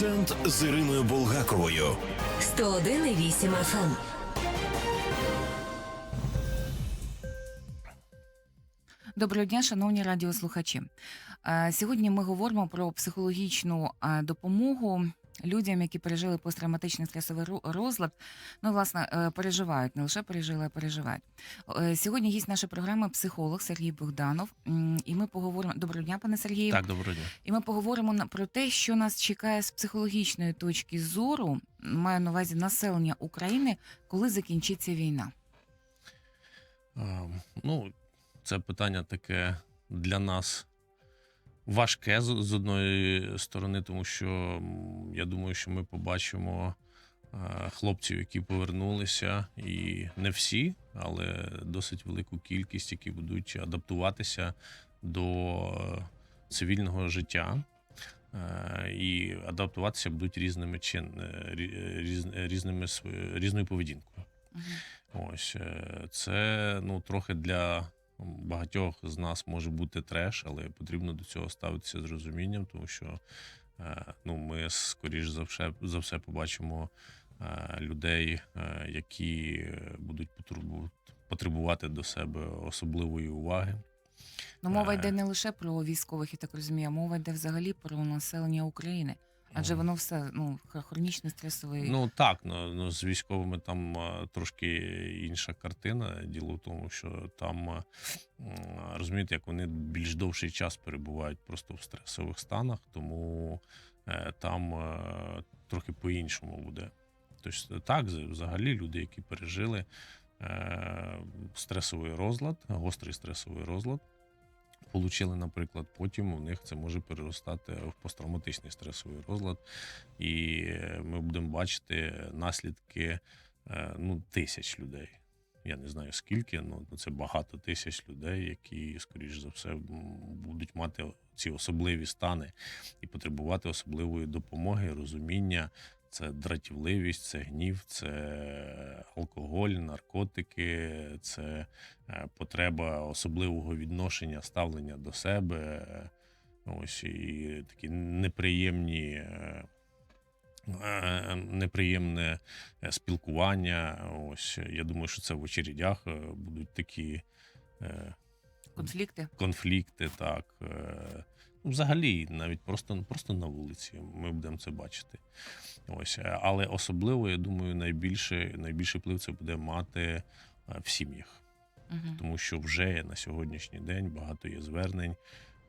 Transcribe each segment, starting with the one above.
Акцент з Іриною Болгаковою. 101,8 FM. Доброго дня, шановні радіослухачі. Е, Сьогодні ми говоримо про психологічну е, допомогу людям, які пережили посттравматичний стресовий розлад. Ну, власне, е, переживають, не лише пережили, а переживають. Е, Сьогодні гість нашої програми психолог Сергій Богданов. І ми поговоримо. Доброго дня, пане Сергію. Так, доброго дня. І ми поговоримо на- про те, що нас чекає з психологічної точки зору, маю на увазі населення України, коли закінчиться війна. Ну, це питання таке для нас важке з, з одної сторони, тому що я думаю, що ми побачимо е, хлопців, які повернулися, і не всі, але досить велику кількість, які будуть адаптуватися до е, цивільного життя. Е, І адаптуватися будуть різними чин, різ, різними різною поведінкою. Ось це ну трохи для багатьох з нас може бути треш, але потрібно до цього ставитися з розумінням, тому що е, ну ми скоріш за все за все побачимо е, людей, е, які будуть потребу- потребувати до себе особливої уваги. Ну, мова йде не лише про військових, я так розумію, а мова йде взагалі про населення України. Адже воно все ну х- хронічний стресовий. Ну так, ну, ну з військовими там трошки інша картина. Діло в тому, що там розумієте, як вони більш довший час перебувають просто в стресових станах, тому е, там е, трохи по-іншому буде. Тобто, так, взагалі, люди, які пережили е, стресовий розлад, гострий стресовий розлад. Получили, наприклад, потім у них це може переростати в посттравматичний стресовий розлад, і е, ми будемо бачити наслідки е, ну, тисяч людей. Я не знаю скільки, але це багато тисяч людей, які, скоріш за все, будуть мати ці особливі стани і потребувати особливої допомоги, розуміння. Це дратівливість, це гнів, це алкоголь, наркотики, це е, потреба особливого відношення, ставлення до себе. е, Ось і такі неприємні. е, Неприємне спілкування. Ось я думаю, що це в очередях будуть такі конфлікти. конфлікти, так. Взагалі, навіть просто, просто на вулиці ми будемо це бачити. Ось. е, Але особливо, я думаю, найбільше, найбільший вплив це буде мати е, в сім'ях. Угу. Тому що вже на сьогоднішній день багато є звернень,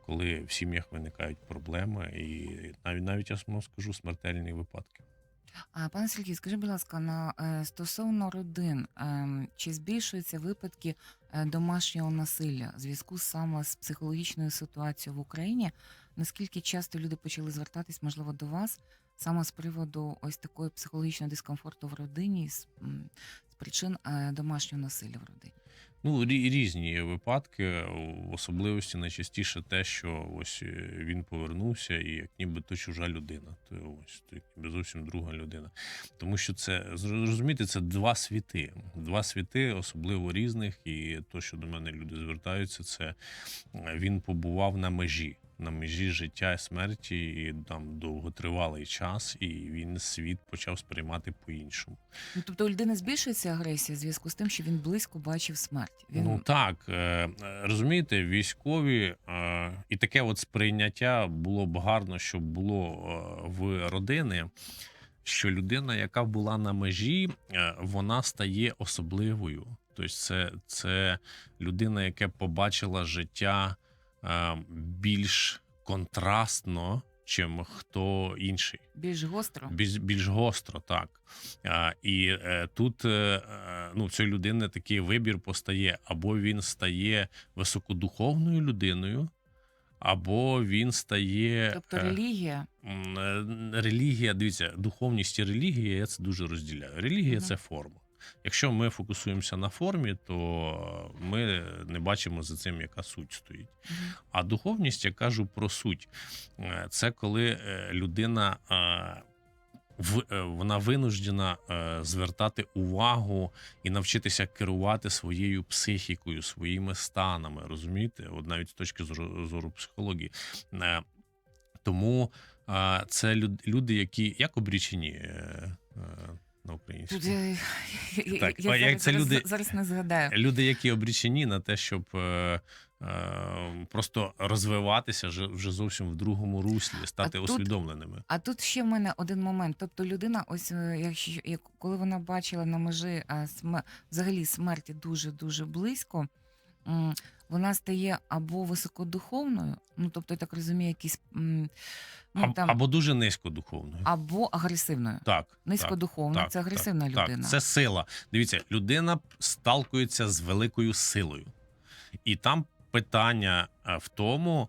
коли в сім'ях виникають проблеми, і навіть навіть я скажу смертельні випадки. Пане Сергій, скажіть, будь ласка, на е, стосовно родин, ем, чи збільшуються випадки е, домашнього насилля в зв'язку саме з психологічною ситуацією в Україні? Наскільки часто люди почали звертатись, можливо, до вас саме з приводу ось такої психологічного дискомфорту в родині з, з причин е, домашнього насилля в родині? Ну, рі- різні випадки, в особливості найчастіше те, що ось е, він повернувся, і як ніби то чужа людина, то ось то як ніби зовсім друга людина. Тому що це зрозуміти, це два світи. Два світи особливо різних, і то, що до мене люди звертаються, це е, він побував на межі. На межі життя і смерті і там довготривалий час, і він світ почав сприймати по-іншому. Ну, тобто у людини збільшується агресія в зв'язку з тим, що він близько бачив смерть. Він Ну так, е, розумієте, військові е, і таке от сприйняття було б гарно, щоб було е, в родини. Що людина, яка була на межі, вона стає особливою. Тобто, це, це людина, яка побачила життя більш контрастно, чим хто інший більш гостро. більш, більш гостро, так. І е, тут е, е, ну, цієї людини такий вибір постає: або він стає високодуховною людиною, або він стає. Тобто е, релігія. е, релігія, дивіться, духовність і релігія, я це дуже розділяю. Релігія Мгм. це форма. Якщо ми фокусуємося на формі, то ми не бачимо за цим, яка суть стоїть. А духовність, я кажу про суть. Е, Це коли е, людина е, вона винуждена звертати увагу і навчитися керувати своєю психікою, своїми станами. Розумієте? От навіть з точки зору, психології. Тому це люди, які як обрічені на українську. Тут я, я, Так, я а як зараз, це люди- зараз не згадаю. Люди, які обрічені на те, щоб е, е, просто розвиватися вже, зовсім в другому руслі, стати тут- усвідомленими. А тут ще в мене один момент. Тобто людина, ось е, якщо як, коли вона бачила на межі а, сме, взагалі смерті дуже дуже близько, м, вона стає або високодуховною, ну тобто, я так розумію, якісь м, ну, там, Або дуже низькодуховною. або агресивною. Так, так. Низькодуховна це агресивна так, людина. Так, це сила. Дивіться, людина сталкується з великою силою. І там питання е, в тому,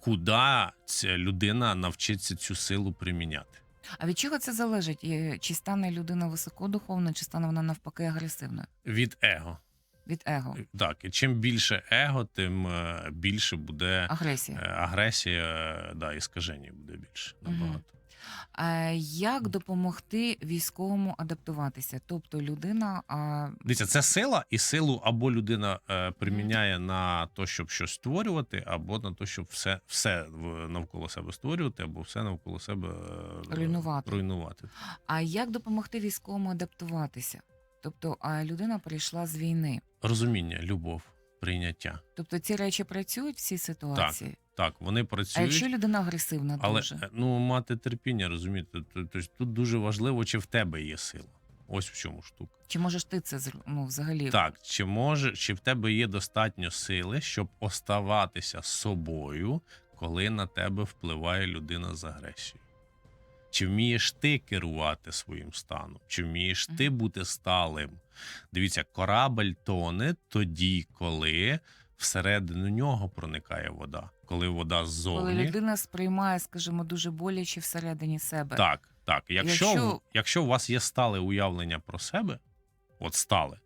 куди ця людина навчиться цю силу приміняти. А від чого це залежить? Е, Чи стане людина високодуховною, чи стане вона навпаки агресивною? Від его. Від его, Так, і чим більше его, тим е, більше буде агресія. е, агресія, е, да, і скаження буде більше набагато. Е, Як допомогти військовому адаптуватися? Тобто людина а, Дивіться, це сила, і силу або людина е, приміняє на те, щоб щось створювати, або на те, щоб все, все навколо себе створювати, або все навколо себе е, Руйнувати. руйнувати. А як допомогти військовому адаптуватися? Тобто, людина прийшла з війни. Розуміння, любов, прийняття. Тобто ці речі працюють в цій ситуації. Так, вони А працюють. якщо людина агресивна Але дуже? е, ну мати терпіння, розумієте, тобто тут дуже важливо, чи в тебе є сила. Ось в чому штука. Чи можеш ти це ну, взагалі? Так, чи може, чи в тебе є достатньо сили, щоб оставатися собою, коли на тебе впливає людина з агресією? Чи вмієш ти керувати своїм станом? Чи вмієш ти бути сталим? Дивіться, корабель тоне тоді, коли всередину нього проникає вода, коли вода Коли людина сприймає, скажімо, дуже боляче всередині себе. Так, так. Якщо, Якщо- якщо у вас є стале уявлення про себе, от стале,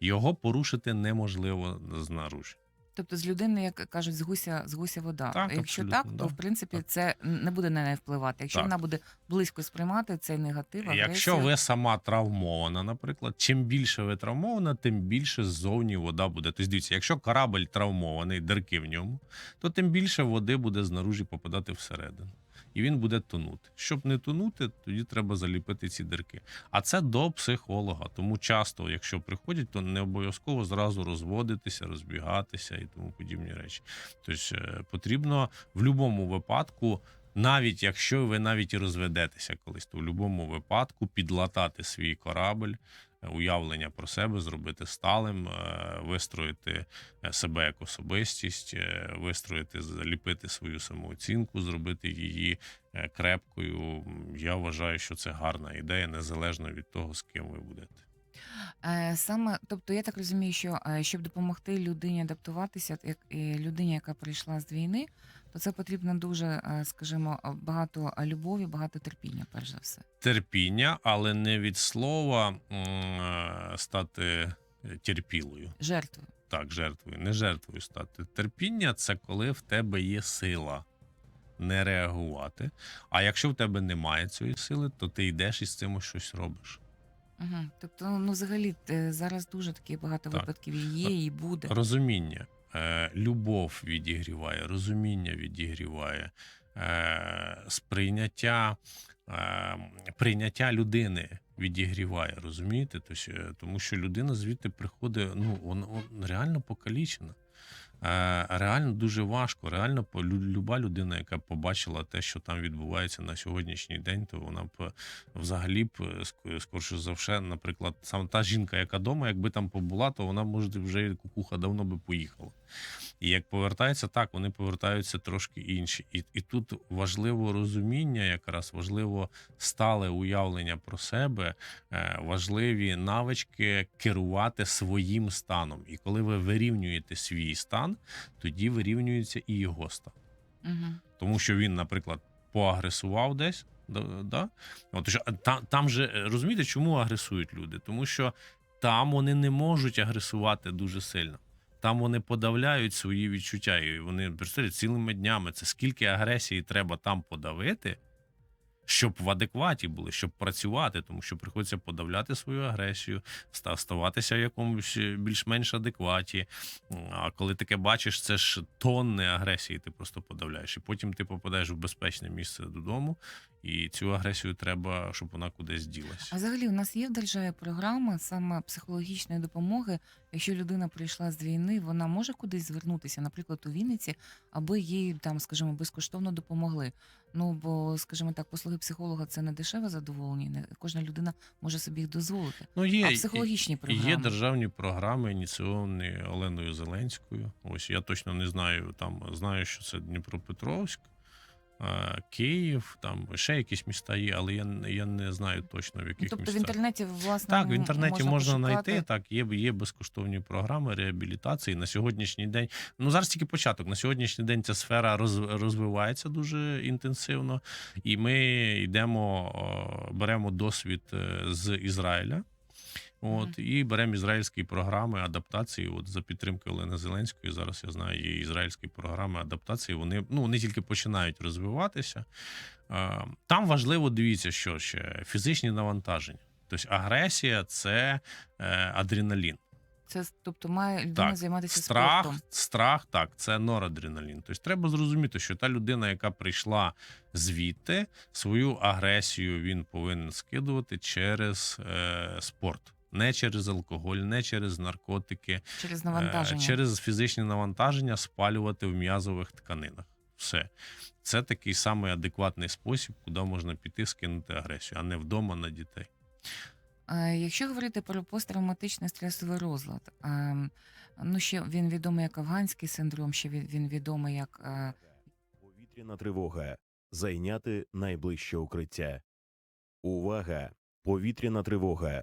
його порушити неможливо знаружі. Тобто з людини, як кажуть, з гуся з гуся вода. Так, Якщо так, так, да. то в принципі Так. це не буде на неї впливати. Якщо Так. вона буде близько сприймати цей негатив, агресію, Якщо ви сама травмована, наприклад, чим більше ви травмована, тим більше ззовні вода буде. Тобто, дивіться, якщо корабль травмований, дирки в ньому, то тим більше води буде знаружі попадати всередину. І він буде тонути. Щоб не тонути, тоді треба заліпити ці дирки. А це до психолога. Тому часто, якщо приходять, то не обов'язково зразу розводитися, розбігатися і тому подібні речі. Тобто потрібно в будь-якому випадку навіть якщо ви навіть і розведетеся колись, то в будь-якому випадку підлатати свій корабль, уявлення про себе, зробити сталим, е, вистроїти е, себе як особистість, е, вистроїти, заліпити свою самооцінку, зробити її крепкою. Я вважаю, що це гарна ідея, незалежно від того, з ким ви будете. Е, Саме, тобто я так розумію, що е, щоб допомогти людині адаптуватися, як і людині, яка прийшла з війни, то це потрібно дуже, е, скажімо, багато любові, багато терпіння, перш за все. Терпіння, але не від слова е, стати е, терпілою. Жертвою. так, жертвою, не жертвою стати. Терпіння це коли в тебе є сила не реагувати. А якщо в тебе немає цієї сили, то ти йдеш і з цим щось робиш. Угу. Тобто, ну взагалі е, зараз дуже такі багато Так. випадків і є, і буде. Розуміння, е, любов відігріває, розуміння відігріває, е, сприйняття, прийняття людини відігріває, розумієте? Тому що людина звідти приходить, ну, вона реально покалічена. Е, Реально дуже важко. Реально, люба людина, яка побачила те, що там відбувається на сьогоднішній день, то вона б е, взагалі б е, скорше за все, наприклад, сам та жінка, яка дома, якби там побула, то вона може вже кукуха давно би поїхала. І як повертаються, так вони повертаються трошки інші. І, і тут важливо розуміння, якраз важливо стале уявлення про себе, е, важливі навички керувати своїм станом. І коли ви вирівнюєте свій стан, тоді вирівнюється і його стан. Угу. Тому що він, наприклад, поагресував десь. Да, да? От, що, там, там же е, розумієте, чому агресують люди? Тому що там вони не можуть агресувати дуже сильно. Там вони подавляють свої відчуття. І вони представляють цілими днями. Це скільки агресії треба там подавити, щоб в адекваті були, щоб працювати, тому що приходиться подавляти свою агресію, ставатися в якомусь е, більш-менш адекваті. А коли таке бачиш, це ж тонни агресії, ти просто подавляєш. І потім ти попадаєш в безпечне місце додому, і цю агресію треба, щоб вона кудись ділась. А взагалі у нас є в державі програма саме психологічної допомоги. Якщо людина прийшла з війни, вона може кудись звернутися, наприклад, у Вінниці, аби їй там, скажімо, безкоштовно допомогли. Ну бо, скажімо так, послуги психолога це не дешеве задоволення. Не кожна людина може собі їх дозволити. Ну, є, А психологічні програми? Є державні програми, ініційовані Оленою Зеленською. Ось я точно не знаю. Там знаю, що це Дніпропетровськ, Київ, там ще якісь міста є, але я, я не знаю точно в Ну, яких тобто в інтернеті власне Так, в інтернеті можна, знайти. Так, є, є безкоштовні програми реабілітації. На сьогоднішній день, ну зараз тільки початок. На сьогоднішній день ця сфера роз, розвивається дуже інтенсивно, і ми йдемо, беремо досвід е, з Ізраїля. От і беремо ізраїльські програми адаптації. От за підтримки Олени Зеленської. Зараз я знаю, є ізраїльські програми адаптації. Вони ну вони тільки починають розвиватися. Там важливо дивіться, що ще фізичні навантаження. Тобто агресія це е, адреналін. Це тобто має людина Так, займатися Страх, спортом. страх, так, це норадреналін. Тобто треба зрозуміти, що та людина, яка прийшла звідти, свою агресію він повинен скидувати через е, спорт. Не через алкоголь, не через наркотики, Через е, навантаження. через фізичні навантаження спалювати в м'язових тканинах. Все. Це такий самий адекватний спосіб, куди можна піти скинути агресію, а не вдома на дітей. Е, Якщо говорити про посттравматичний стресовий розлад, ем, ну ще він відомий як афганський синдром, ще він, відомий як е, Повітряна тривога. Зайняти найближче укриття. Увага! Повітряна тривога.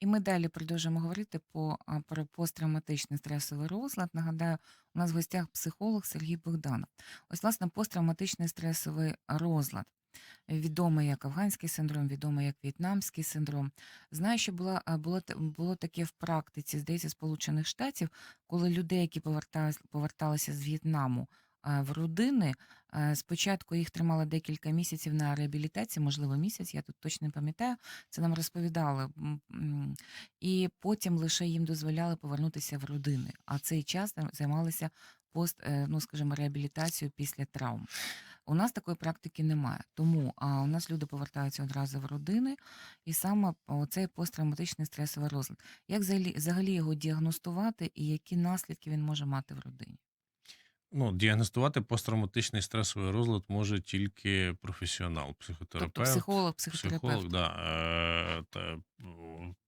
І ми далі продовжуємо говорити по, про посттравматичний стресовий розлад. Нагадаю, у нас в гостях психолог Сергій Богданов. Ось, власне, посттравматичний стресовий розлад. Відомий як афганський синдром, відомий як в'єтнамський синдром. Знаю, що була, було, було таке в практиці, здається, Сполучених Штатів, коли людей, які поверталися з В'єтнаму в родини, спочатку їх тримали декілька місяців на реабілітації, можливо, місяць, я тут точно не пам'ятаю. Це нам розповідали. І потім лише їм дозволяли повернутися в родини. А цей час займалися пост, е, ну скажімо, реабілітацією після травм. У нас такої практики немає. Тому а, у нас люди повертаються одразу в родини, і саме цей посттравматичний стресовий розлад. Як взагалі його діагностувати і які наслідки він може мати в родині? Ну, діагностувати посттравматичний стресовий розлад може тільки професіонал, психотерапевт. Тобто психолог, психотерапевт. Психолог, да, е, та,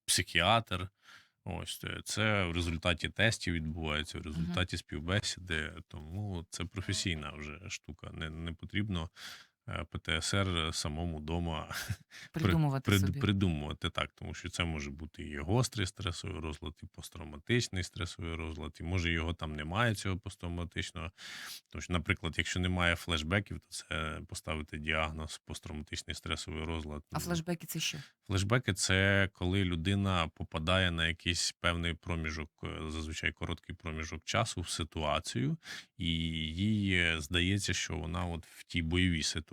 психіатр. Ось це в результаті тестів відбувається, в результаті співбесіди. Тому це професійна вже штука. Не, не потрібно ПТСР самому вдома Придумувати прид- собі. придумувати так, тому що це може бути і гострий стресовий розлад, і посттравматичний стресовий розлад, і може його там немає цього посттравматичного. Тому що, наприклад, якщо немає флешбеків, то це поставити діагноз посттравматичний стресовий розлад. А флешбеки це що? Флешбеки це коли людина попадає на якийсь певний проміжок, е, зазвичай короткий проміжок часу в ситуацію, і їй е, здається, що вона от в тій бойовій ситуації.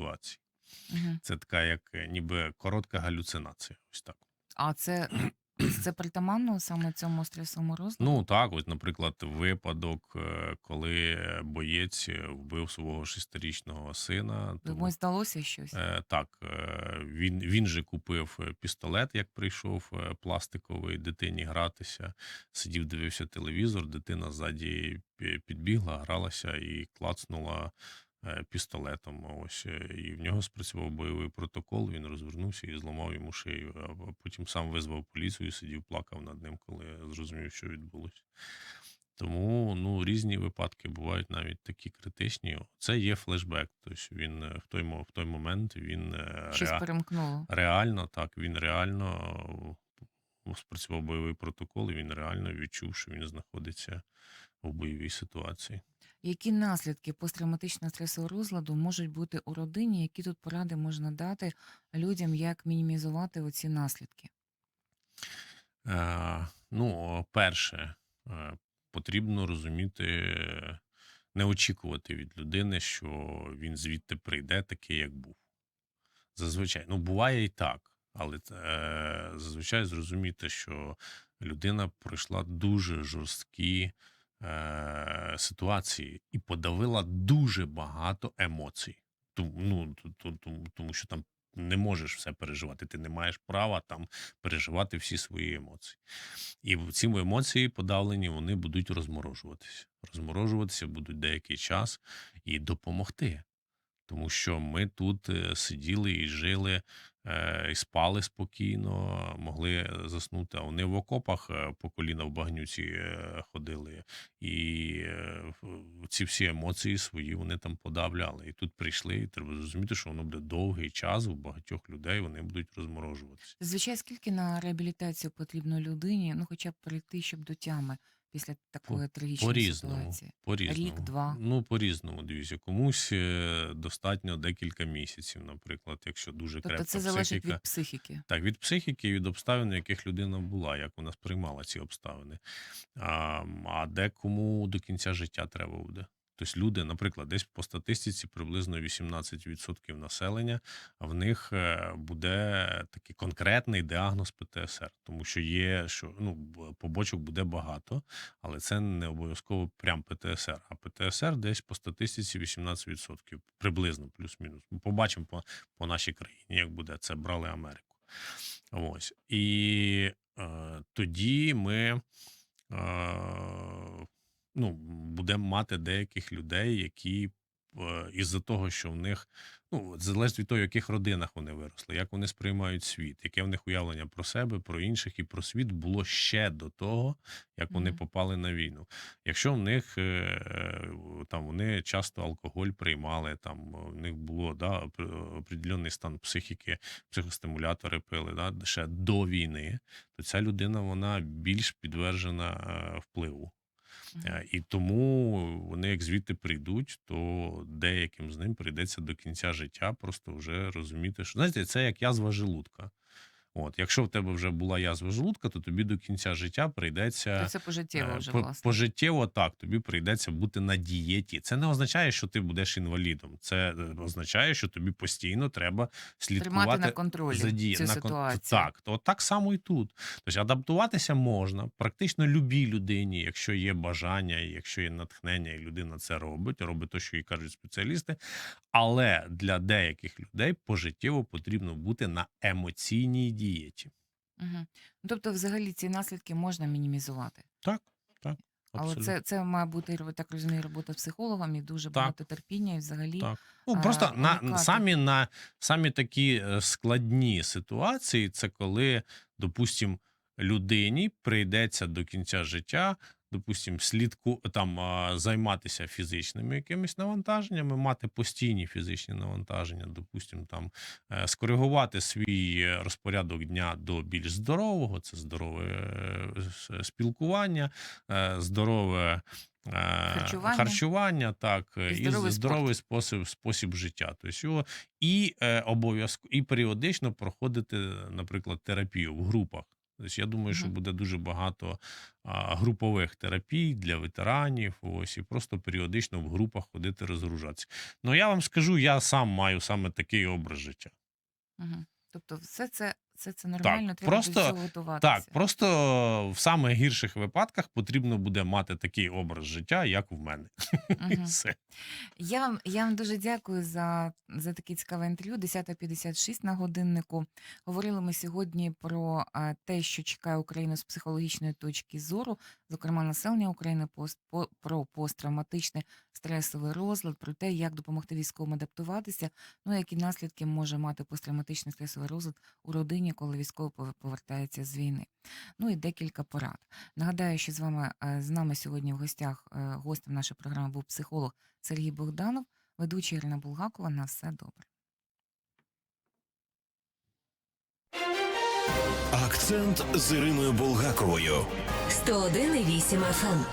Угу. Це така, як е, ніби коротка галюцинація. Ось так. А це, це притаманно саме цьому стресовому розладу? Ну так, от, наприклад, випадок, е, коли боєць е, вбив свого шестирічного сина. тому- здалося щось? Так, він, він же купив пістолет, як прийшов пластиковий дитині гратися. Сидів, дивився телевізор, дитина ззаді підбігла, гралася і клацнула пістолетом. Ось е, і в нього спрацював бойовий протокол. Він розвернувся і зламав йому шию. А потім сам визвав поліцію, сидів, плакав над ним, коли зрозумів, що відбулося. Тому ну, різні випадки бувають навіть такі критичні. Це є флешбек. Тобто він е, в той, в той момент він е, Щось перемкнуло. реально так, він реально спрацював бойовий протокол, і він реально відчув, що він знаходиться в бойовій ситуації. Які наслідки посттравматичного стресового розладу можуть бути у родині? Які тут поради можна дати людям, як мінімізувати оці наслідки? Е, ну, перше, е, потрібно розуміти, не очікувати від людини, що він звідти прийде такий, як був. Зазвичай, ну буває і так, але е, зазвичай зрозуміти, що людина пройшла дуже жорсткі е, ситуації і подавила дуже багато емоцій. Тому, ну, тому, тому що там не можеш все переживати. Ти не маєш права там переживати всі свої емоції. І ці емоції подавлені, вони будуть розморожуватися. Розморожуватися будуть деякий час і допомогти. Тому що ми тут е, сиділи і жили, і спали спокійно, могли заснути. А вони в окопах е, по коліна в багнюці е, ходили, і е, ці всі емоції свої вони там подавляли. І тут прийшли, і треба зрозуміти, що воно буде довгий час у багатьох людей, вони будуть розморожуватися. Зазвичай скільки на реабілітацію потрібно людині, ну хоча б прийти, щоб до тями після такої трагічної По-різному. ситуації? По-різному. Рік, два. Ну, по-різному, дивіться. Комусь е, достатньо декілька місяців, наприклад, якщо дуже Тобто крепка це залежить психіка. від психіки. Так, від психіки, від обставин, в яких людина була, як вона сприймала ці обставини. А, а декому до кінця життя треба буде. Тобто люди, наприклад, десь по статистиці приблизно 18% населення, в них е, буде такий конкретний діагноз ПТСР, тому що є, що ну, побочок буде багато, але це не обов'язково прям ПТСР. А ПТСР десь по статистиці 18%, приблизно плюс-мінус. Побачимо по, по нашій країні, як буде. Це брали Америку. Ось. І е, тоді ми е, ну, будемо мати деяких людей, які е, із-за того, що в них ну, залежить від того, в яких родинах вони виросли, як вони сприймають світ, яке в них уявлення про себе, про інших і про світ було ще до того, як вони Мгм. попали на війну. Якщо в них е, там вони часто алкоголь приймали, там в них було да, опре- определенний стан психіки, психостимулятори пили да, ще до війни, то ця людина вона більш підтверджена е, впливу. Е, І тому вони, як звідти прийдуть, то деяким з ним прийдеться до кінця життя просто вже розуміти, що знаєте, це як язва желудка. От, якщо в тебе вже була язва желудка, то тобі до кінця життя прийдеться То це пожиттєво Е, вже, по- власне. Пожиттєво так, тобі прийдеться бути на дієті. Це не означає, що ти будеш інвалідом. Це е, означає, що тобі постійно треба слідкувати Тримати на контролі за діє- цю на ситуацію. Так, то так само і тут. Тобто адаптуватися можна практично любій людині, якщо є бажання, якщо є натхнення, і людина це робить, робить те, що їй кажуть спеціалісти. Але для деяких людей пожиттєво потрібно бути на емоційній дієті. Мгм. Ну, тобто, взагалі, ці наслідки можна мінімізувати. Так, так. Але це, це має бути, так розумію, робота психологам і дуже Так. багато терпіння, і взагалі Так. Ну, а, просто на, уникати. самі, на самі такі е, складні ситуації, це коли, допустимо, людині прийдеться до кінця життя, допустим, слідку там займатися фізичними якимись навантаженнями, мати постійні фізичні навантаження, допустим, там е, скоригувати свій е, розпорядок дня до більш здорового, це здорове е, спілкування, здорове. Харчування. харчування, так, І і, здоровий здоровий спосіб, спосіб життя. Тобто його і е, обов'язково, і періодично проходити, наприклад, терапію в групах. Тобто я думаю, що буде дуже багато а, групових терапій для ветеранів. Ось і просто періодично в групах ходити розгружатися. Ну я вам скажу, я сам маю саме такий образ життя. Угу. Тобто, все це, все це нормально, треба просто- до цього готуватися. Так, просто в самих гірших випадках потрібно буде мати такий образ життя, як в мене. І все. Я вам, я вам дуже дякую за, за таке цікаве інтерв'ю. 10.56 на годиннику. Говорили ми сьогодні про те, що чекає Україну з психологічної точки зору, зокрема населення України пост, по, про посттравматичний стресовий розлад, про те, як допомогти військовим адаптуватися, ну які наслідки може мати посттравматичний стресовий розлад у родині, коли військовий повертається з війни. Ну і декілька порад. Нагадаю, що з вами е, з нами сьогодні в гостях е, гостем нашої програми був психолог Сергій Богданов, ведуча Ірина Булгакова. На все добре. Акцент з Іриною Болгаковою. 101,8 FM.